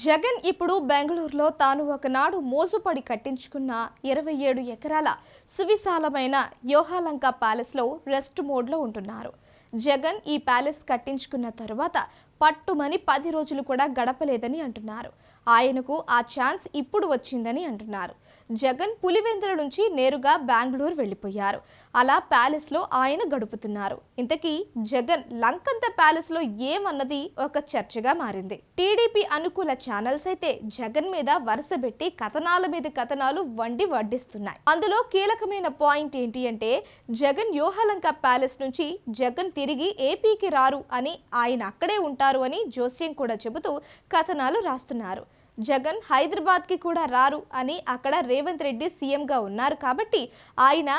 జగన్ ఇప్పుడు బెంగళూరులో తాను ఒకనాడు మోసుపడి కట్టించుకున్న ఇరవై ఏడు ఎకరాల సువిశాలమైన యోహాలంక ప్యాలెస్లో రెస్ట్ మోడ్లో ఉంటున్నారు. జగన్ ఈ ప్యాలెస్ కట్టించుకున్న తరువాత పట్టుమని పది రోజులు కూడా గడపలేదని అంటున్నారు. ఆయనకు ఆ ఛాన్స్ ఇప్పుడు వచ్చిందని అంటున్నారు. జగన్ పులివెందుల నుంచి నేరుగా బెంగళూరు వెళ్ళిపోయారు. అలా ప్యాలెస్లో ఆయన గడుపుతున్నారు. ఇంతకీ జగన్ లంకంత ప్యాలెస్లో ఏమన్నది ఒక చర్చగా మారింది. టీడీపీ అనుకూల ఛానల్స్ అయితే జగన్ మీద వరుసబెట్టి కథనాల మీద కథనాలు వండి వడ్డిస్తున్నాయి. అందులో కీలకమైన పాయింట్ ఏంటి అంటే జగన్ యోహలంక ప్యాలెస్ నుంచి జగన్ తిరిగి ఏపీకి రారు అని ఆయన అక్కడే ఉంటారు. అని జోస్యం కూడా చెబుతూ కథనాలు రాస్తున్నారు. జగన్ హైదరాబాద్కి కూడా రారు అని అక్కడ రేవంత్ రెడ్డి సీఎంగా ఉన్నారు కాబట్టి ఆయన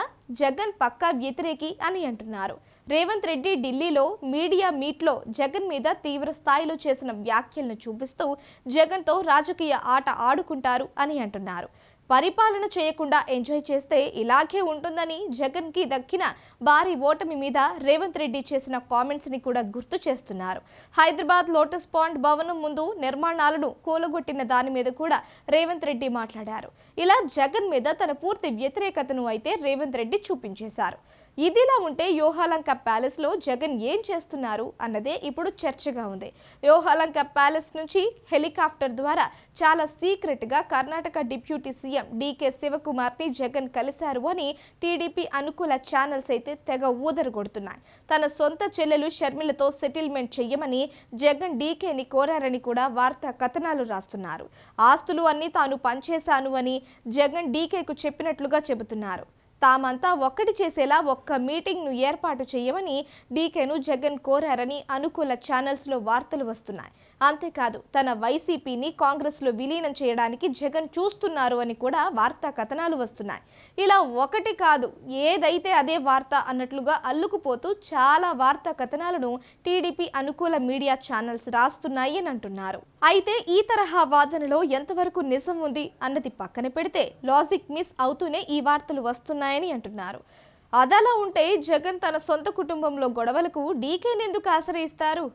జగన్ పక్కా వ్యతిరేకి అని అంటున్నారు. రేవంత్ రెడ్డి ఢిల్లీలో మీడియా మీట్లో జగన్ మీద తీవ్ర స్థాయిలో చేసిన వ్యాఖ్యలను చూపిస్తూ జగన్తో రాజకీయ ఆట ఆడుకుంటారు అని అంటున్నారు. పరిపాలన చేయకుండా ఎంజాయ్ చేస్తే ఇలాగే ఉంటుందని జగన్కి దక్కిన భారీ ఓటమి మీద రేవంత్ రెడ్డి చేసిన కామెంట్స్ని కూడా గుర్తు చేస్తున్నారు. హైదరాబాద్ లోటస్ పాండ్ భవనం ముందు నిర్మాణాలను కూలగొట్టిన దాని మీద కూడా రేవంత్ రెడ్డి మాట్లాడారు. ఇలా జగన్ మీద తన పూర్తి వ్యతిరేకతను అయితే రేవంత్ రెడ్డి చూపించేశారు. ఇదిలా ఉంటే యోహాలంక ప్యాలెస్లో జగన్ ఏం చేస్తున్నారు అన్నదే ఇప్పుడు చర్చగా ఉంది. యోహాలంక ప్యాలెస్ నుంచి హెలికాప్టర్ ద్వారా చాలా సీక్రెట్గా కర్ణాటక డిప్యూటీ సీఎం డీకే శివకుమార్ని జగన్ కలిశారు అని టీడీపీ అనుకూల ఛానల్స్ అయితే తెగ ఊదరగొడుతున్నాయి. తన సొంత చెల్లెలు షర్మిలతో సెటిల్మెంట్ చెయ్యమని జగన్ డీకేని కోరారని కూడా వార్తా కథనాలు రాస్తున్నారు. ఆస్తులు అన్నీ తాను పనిచేశాను అని జగన్ డీకేకు చెప్పినట్లుగా చెబుతున్నారు. తామంతా ఒక్కటి చేసేలా ఒక్క మీటింగ్ను ఏర్పాటు చేయమని డీకేను జగన్ కోరారని అనుకూల ఛానల్స్లో వార్తలు వస్తున్నాయి. అంతేకాదు తన వైసీపీని కాంగ్రెస్లో విలీనం చేయడానికి జగన్ చూస్తున్నారు అని కూడా వార్తా కథనాలు వస్తున్నాయి. ఇలా ఒకటి కాదు ఏదైతే అదే వార్త అన్నట్లుగా అల్లుకుపోతూ చాలా వార్తా కథనాలను టీడీపీ అనుకూల మీడియా ఛానల్స్ రాస్తున్నాయి అని అంటున్నారు. అయితే ఈ తరహా వాదనలో ఎంతవరకు నిజం ఉంది అన్నది పక్కన పెడితే లాజిక్ మిస్ అవుతూనే ఈ వార్తలు వస్తున్నాయి. వస్తున్నాయని అంటున్నారు. అదలా ఉంటే జగన్ తన సొంత కుటుంబంలో గొడవలకు డీకేనెందుకు ఆశ్రయిస్తారు?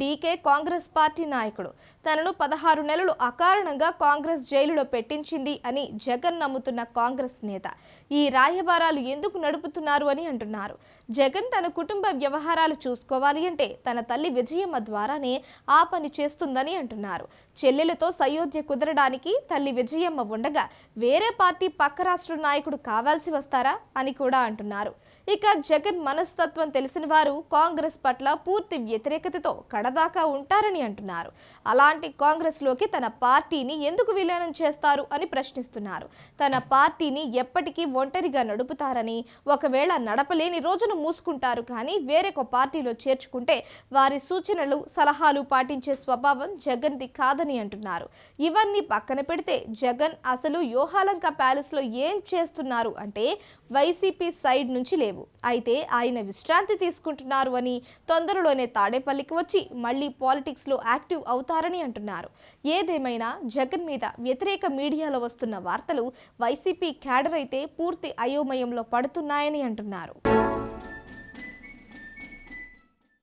డీకే కాంగ్రెస్ పార్టీ నాయకుడు. తనను పదహారు నెలలు అకారణంగా కాంగ్రెస్ జైలులో పెట్టించింది అని జగన్ నమ్ముతున్న కాంగ్రెస్ నేత. ఈ రాయబారాలు ఎందుకు నడుపుతున్నారు అని అంటున్నారు. జగన్ తన కుటుంబ వ్యవహారాలు చూసుకోవాలి అంటే తన తల్లి విజయమ్మ ద్వారానే ఆ పని చేస్తుందని అంటున్నారు. చెల్లెలతో సయోధ్య కుదరడానికి తల్లి విజయమ్మ ఉండగా వేరే పార్టీ పక్క రాష్ట్ర నాయకుడు కావాల్సి వస్తారా అని కూడా అంటున్నారు. ఇక జగన్ మనస్తత్వం తెలిసిన వారు కాంగ్రెస్ పట్ల పూర్తి వ్యతిరేకతతో కడదాకా ఉంటారని అంటున్నారు. అలాంటి కాంగ్రెస్లోకి తన పార్టీని ఎందుకు విలీనం చేస్తారు అని ప్రశ్నిస్తున్నారు. తన పార్టీని ఎప్పటికీ ఒంటరిగా నడుపుతారని ఒకవేళ నడపలేని రోజును మూసుకుంటారు కానీ వేరొక పార్టీలో చేర్చుకుంటే వారి సూచనలు సలహాలు పాటించే స్వభావం జగన్ది కాదని అంటున్నారు. ఇవన్నీ పక్కన పెడితే జగన్ అసలు యోహాలంక ప్యాలెస్లో ఏం చేస్తున్నారు అంటే వైసీపీ సైడ్ నుంచి లేవు. అయితే ఆయన విశ్రాంతి తీసుకుంటున్నారు అని తొందరలోనే తాడేపల్లికి వచ్చి మళ్ళీ పాలిటిక్స్లో యాక్టివ్ అవుతారని అంటున్నారు. ఏదేమైనా జగన్ మీద వ్యతిరేక మీడియాలో వస్తున్న వార్తలు వైసీపీ క్యాడర్ అయితే పూర్తి అయోమయంలో పడుతున్నాయని అంటున్నారు.